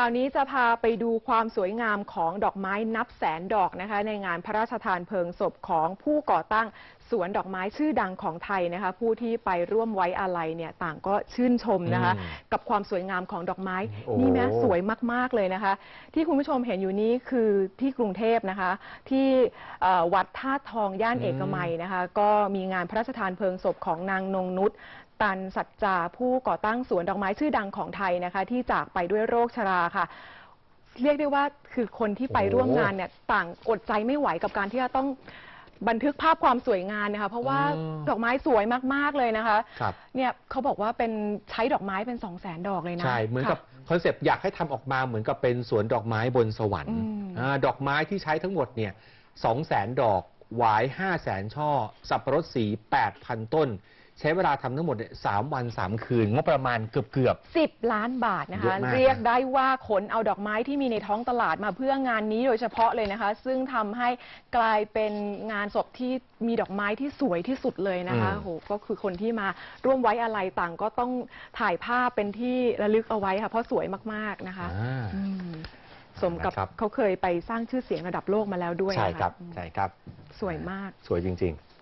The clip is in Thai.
คราวนี้จะพาไปดูความสวยงามของดอกไม้นับแสนดอกนะคะ ในงานพระราชทานเพลิงศพของผู้ก่อตั้งสวนดอกไม้ชื่อดังของไทยนะคะ ผู้ที่ไปร่วมไว้อาลัยเนี่ยต่างก็ชื่นชมนะคะอืมกับความสวยงามของดอกไม้โอ้นี่นะสวยมาก ๆ เลยนะคะ ที่คุณผู้ชมเห็นอยู่นี้คือที่กรุงเทพนะคะ ที่เอ่อวัดท่าตุทองย่านเอกมัยนะคะ ก็มีงานพระราชทานเพลิงศพของนางนงนุช ตันสัจจาผู้ก่อตั้งสวนดอกไม้ชื่อดังของไทยนะคะ ที่จากไปด้วยโรคชราค่ะ เรียกได้ว่าคือคนที่ไปโอ้ร่วมงานเนี่ยต่างอดใจไม่ไหวกับการที่จะต้องบันทึกภาพความสวยงามนะคะ เพราะว่าอืมดอกไม้สวยมาก ๆ เลยนะคะครับ เนี่ยเขาบอกว่าเป็นใช้ดอกไม้เป็นสองแสนดอกเลยนะใช่ เหมือนกับคอนเซปต์อยากให้ทำออกมาเหมือนกับเป็นสวนดอกไม้บนสวรรค์อืมอ่าดอกไม้ที่ใช้ทั้งหมดเนี่ยสองแสนดอกหวายห้าแสนช่อ สับปะรดสี 8,000 ต้น ใช้เวลาทำทั้งหมดเนี่ยสามวันสามคืนงบประมาณเกือบเกือบสิบล้านบาทนะเยคะ อะมากเรียกได้ว่าขนเอาดอกไม้ที่มีในท้องตลาดมาเพื่องานนี้โดยเฉพาะเลยนะคะ ซึ่งทำให้กลายเป็นงานศพที่มีดอกไม้ที่สวยที่สุดเลยนะคะโอ้โหก็คือคนที่มาร่วมไว้อะไรต่างก็ต้องถ่ายภาพเป็นที่ระลึกเอาไว้ค่ะเพราะสวยมากๆนะคะอ่า อืมสมกับนะครับ เขาเคยไปสร้างชื่อเสียงระดับโลกมาแล้วด้วยใช่นะะครับอืมใช่ครับ สวยมาก สวยจริงๆ